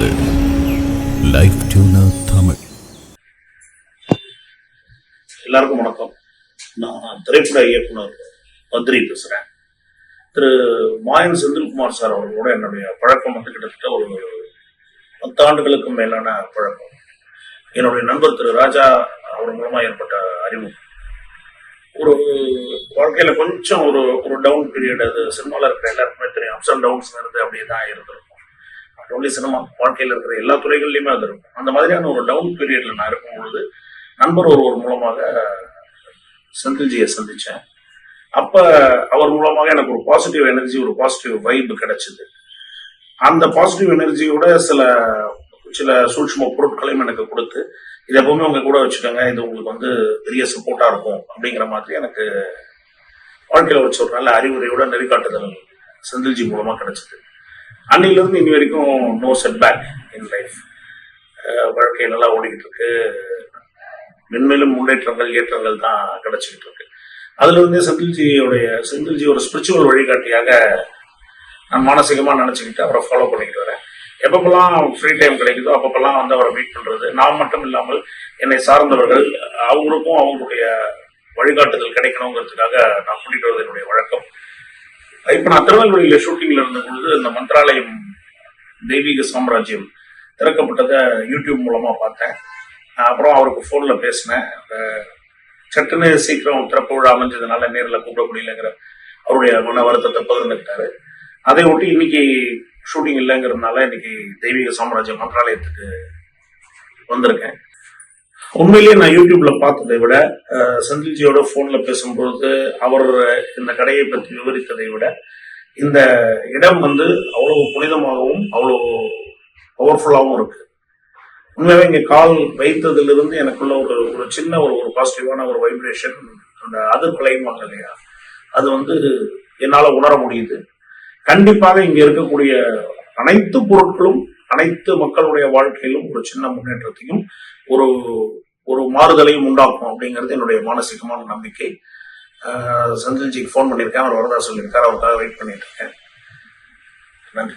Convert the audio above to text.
வழங்குகிறது life tuner Tamil. எல்லாருக்கும் வணக்கம். நான் திரைப்பட இயக்குனர் பத்ரி பேசுகிறேன் திரு மாயன் செந்தில்குமார் சார் அவர்களோட என்னுடைய பழக்கம் வந்து கிட்டத்தட்ட ஒரு பத்தாண்டுகளுக்கும் மேலான பழக்கம். என்னுடைய நண்பர் திரு ராஜா அவர் மூலமா ஏற்பட்ட அறிமுகம் ஒரு வாழ்க்கையில கொஞ்சம் ஒரு ஒரு டவுன் பீரியட் அது சினிமாவில் இருக்கிற எல்லாருக்குமே தெரியும். அப்ஸ் அண்ட் டவுன்ஸ் இருந்து அப்படியே தான் இருந்தது ஒன்லி சினிமா வாழ்க்கையில் இருக்கிற எல்லா துறைகள்லையுமே அது இருக்கும். அந்த மாதிரியான ஒரு டவுன் பீரியட்ல நான் இருக்கும் பொழுது நண்பர் ஒருவர் மூலமாக செந்தில்ஜியை சந்திச்சேன். அப்ப அவர் மூலமாக எனக்கு ஒரு பாசிட்டிவ் எனர்ஜி ஒரு பாசிட்டிவ் வைப் கிடைச்சது. அந்த பாசிட்டிவ் எனர்ஜியோட சில சில சூட்சம பொருட்களையும் எனக்கு கொடுத்து இது எப்பவுமே உங்க கூட வச்சுக்கோங்க இது உங்களுக்கு வந்து பெரிய சப்போர்ட்டா இருக்கும் அப்படிங்கிற மாதிரி எனக்கு வாழ்க்கையில வச்ச ஒரு நல்ல அறிவுரையோட நெறிக்காட்டுதல் செந்தில்ஜி மூலமா கிடைச்சது. அன்னையிலிருந்து இனி வரைக்கும் no setback in life வாழ்க்கை நல்லா ஓடிக்கிட்டு இருக்கு மென்மேலும் முன்னேற்றங்கள் ஏற்றங்கள் தான் கிடைச்சிக்கிட்டு இருக்கு அதுல இருந்தே செந்தில்ஜியோடைய செந்தில்ஜி ஒரு ஸ்பிரிச்சுவல் வழிகாட்டியாக நான் மானசீகமாக நினச்சிக்கிட்டு அவரை ஃபாலோ பண்ணிக்கிட்டு வரேன். எப்பப்பெல்லாம் ஃப்ரீ டைம் கிடைக்குதோ அப்பப்பெல்லாம் வந்து அவரை மீட் பண்றது. நான் மட்டும் இல்லாமல் என்னை சார்ந்தவர்கள் அவங்களுக்கும் அவங்களுடைய வழிகாட்டுதல் கிடைக்கணுங்கிறதுக்காக நான் கூட்டிகிட்டு வருவது என்னுடைய வழக்கம். இப்ப நான் திருநெல்வேலியில ஷூட்டிங்ல இருந்த பொழுது இந்த மந்திராலயம் தெய்வீக சாம்ராஜ்யம் திறக்கப்பட்டதை யூடியூப் மூலமா பார்த்தேன். அப்புறம் அவருக்கு ஃபோன்ல பேசினேன். சட்டுன்னு சீக்கிரம் திறப்பு விழா அமைஞ்சதுனால நேரில் கூப்பிட முடியலங்கிற அவருடைய மன வருத்தத்தை பகிர்ந்துக்கிட்டாரு. அதை ஒட்டி இன்னைக்கு ஷூட்டிங் இல்லைங்கிறதுனால இன்னைக்கு தெய்வீக சாம்ராஜ்யம் மந்திராலயத்துக்கு வந்திருக்கேன். உண்மையிலேயே நான் யூடியூப்ல பார்த்ததை விட செந்தில்ஜியோட போன்ல பேசும்பொழுது அவர் இந்த கடையை பற்றி விவரித்ததை விட இந்த இடம் வந்து அவ்வளவு புனிதமாகவும் அவ்வளவு பவர்ஃபுல்லாகவும் இருக்கு. உண்மையாக இங்கே கால் வைத்ததிலிருந்து எனக்குள்ள ஒரு ஒரு சின்ன ஒரு ஒரு பாசிட்டிவான ஒரு வைப்ரேஷன் அந்த அதிர்வலையுமாங்க இல்லையா? அது வந்து என்னால் உணர முடியுது. கண்டிப்பாக இங்கே இருக்கக்கூடிய அனைத்து பொருட்களும் அனைத்து மக்களுடைய வாழ்க்கையிலும் ஒரு சின்ன முன்னேற்றத்தையும் ஒரு ஒரு மாறுதலையும் உண்டாக்கும் அப்படிங்கிறது என்னுடைய மானசீகமான நம்பிக்கை. செந்தில்ஜிக்கு ஃபோன் பண்ணியிருக்கேன் அவர் வரதா சொல்லியிருக்காரு அவருக்காக வெயிட் பண்ணிட்டு இருக்கேன். நன்றி.